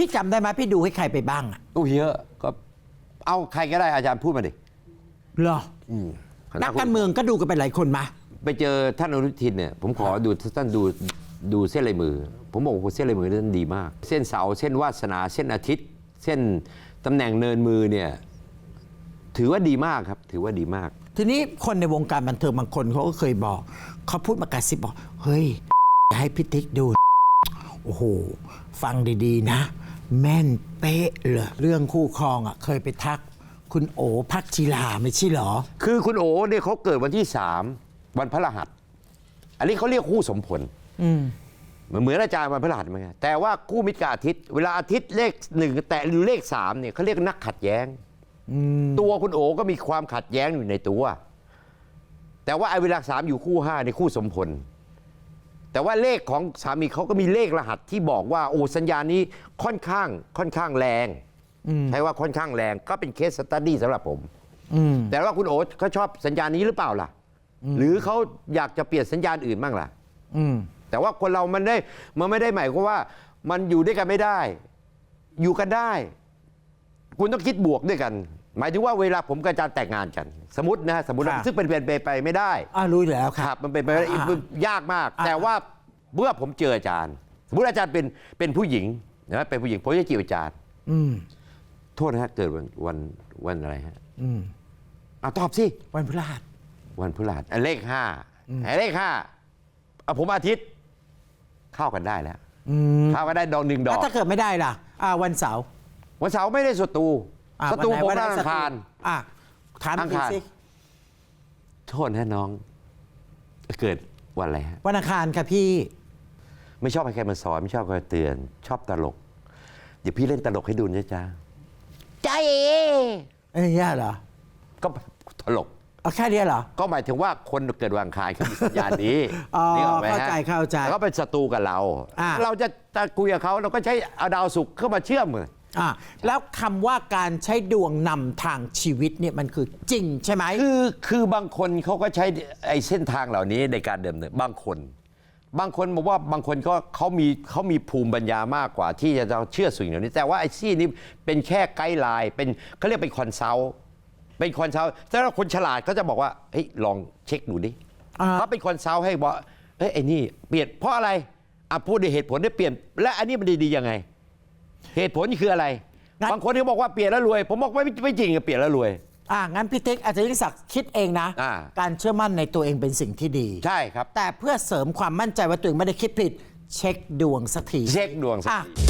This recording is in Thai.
พี่จำได้ไหมพี่ดูให้ใครไปบ้างอะโอ้เยอะก็เอาใครก็ได้อาจารย์พูดมาดิเหรออืมนักการเมืองก็ดูกันไปหลายคนมาไปเจอท่านอนุทินเนี่ยผมขอดูท่านดูดูเส้นลายมือ ผมบอกว่าเส้นลายมือท่านดีมาก เส้นเสาเส้นวาสนาเส้นอาทิตย์ เส้นตำแหน่งเนินมือเนี่ยถือว่าดีมากครับ ถือว่าดีมาก ทีนี้คนในวงการบันเทิงบางคนเขาก็เคยบอก เขาพูดมากระซิบบอก เฮ้ย ให้พี่ติ๊กดู โอ้โห ฟังดีๆนะ แม่นเป๊ะเลยเรื่องคู่ครองอะ เคยไปทัก คุณโอพักจิลาไม่ใช่เหรอ คือคุณโอเนี่ยเขาเกิดวันที่สามวันพฤหัส อันนี้เขาเรียกคู่สมพลอืมเหมือนเหมือนอาจารย์วันพฤหัสไหมครับแต่ว่าคู่มิตรกับอาทิตย์ เวลาอาทิตย์เลขหนึ่งแต่หรือเลขสามเนี่ยเขาเรียกนักขัดแย้งตัวคุณโอก็มีความขัดแย้งอยู่ในตัว แต่ว่าไอ้เวลาสามอยู่คู่ห้าในคู่สมพล แต่ว่าเลขของสามีเขาก็มีเลขรหัสที่บอกว่าโอ้สัญญาณนี้ค่อนข้างค่อนข้างแรงใช้ว่าค่อนข้างแรงก็เป็นเคสสตัดดี้สำหรับผมอืมแต่ว่าคุณโอเขาชอบสัญญาณนี้หรือเปล่าล่ะ หรือเขาอยากจะเปลี่ยนสัญญาณอื่นบ้างล่ะอืมแต่ว่าคนเรามันได้มันไม่ได้หมายความว่า มันอยู่ด้วยกันไม่ได้ อยู่กันได้ คุณต้องคิดบวกด้วยกัน หมายถึงว่าเวลาผมกับอาจารย์แต่งงานกัน สมมตินะสมมติค่ะ ซึ่งเป็นเป็นไปไปไม่ได้ อ่ารู้อยู่แล้วคครัรับ บมันเป็นไปไม่ได้อ่ามันยากมาก อ่า แต่ว่าเมื่อผมเจออาจารย์ สมมติอาจารย์เป็นเป็นผู้หญิงนะเป็นผู้หญิงผมจะจีบอาจารย์ อืมโทษนะฮะเกิดวันวันวันอะไรฮะอืมอะตอบสิ วันพฤหัส วันพฤหัสอะเลขห้าอะเลขห้าเอาผมอาทิตย์ เข้ากันได้แล้ว อืมเข้ากันได้ดอกหนึ่งดแล้อวกถ้าเกิดไม่ได้ล่ะอ่าวันเสาร์วันเสาร์ไม่ได้ศัตรู อ่าศัตรูวันไหนผมวันไหนวันอังคารศัตอะถามอังอีกคาร สิโทษนะน้อง เกิดวันอะไรฮะ วันอังคารค่ะพี่ ไม่ชอบให้ใครมาสอน ไม่ชอบใครมาเตือน ชอบตลก เดี๋ยวพี่เล่นตลกให้ดูนะจ๊ะใจเอเอ้ยย่าเหรอก็ตลก เอาแค่เนี้ยเหรอ ก็หมายถึงว่าคนเกิดวันอังคารเขามีสัญญาณนี้ อ๋อนึกออกไหมฮะเข้าใจเข้าใจแล้วก็เป็นศัตรูกับเรา อ่า เราจะจะคุยกับเขาเราก็ใช้เอาดาวศุกร์เข้ามาเชื่อมเลย อะแล้วคำว่าการใช้ดวงนำทางชีวิตเนี่ยมันคือจริงใช่ไหม คือคือบางคนเขาก็ใช้ไอ้เส้นทางเหล่านี้ในการเดิมเนินบางคน บางคนบอกว่าบางคนก็เขามีเขามีภูมิปัญญามากกว่า ที่จะเชื่อสิ่งเหล่านี้ แต่ว่าไอ้ซี่นี้เป็นแค่ไกด์ไลน์เป็นเขาเรียกเป็นคอนซัลท์เป็นคอนซัลท์แต่ถ้าคนฉลาดเขาจะบอกว่าเฮ้ยลองเช็คดูดิอ่า เขาเป็นคอนซัลท์ให้บอกเฮ้ยไอ้นี่เปลี่ยนเพราะอะไรอะพูดด้วยเหตุผลได้เปลี่ยน และอันนี้มันดีๆยังไง เหตุผลคืออะไร งั้น บางคนเขาบอกว่าเปลี่ยนแล้วรวย ผมบอกไม่ไม่จริงอะเปลี่ยนแล้วรวย อะงั้นพี่ติ๊กอาจารย์ยิ่งศักดิ์คิดเองนะ อ่า การเชื่อมั่นในตัวเองเป็นสิ่งที่ดี ใช่ครับ แต่เพื่อเสริมความมั่นใจว่าตัวเองไม่ได้คิดผิด เช็คดวงสักทีเช็คดวงสักอะที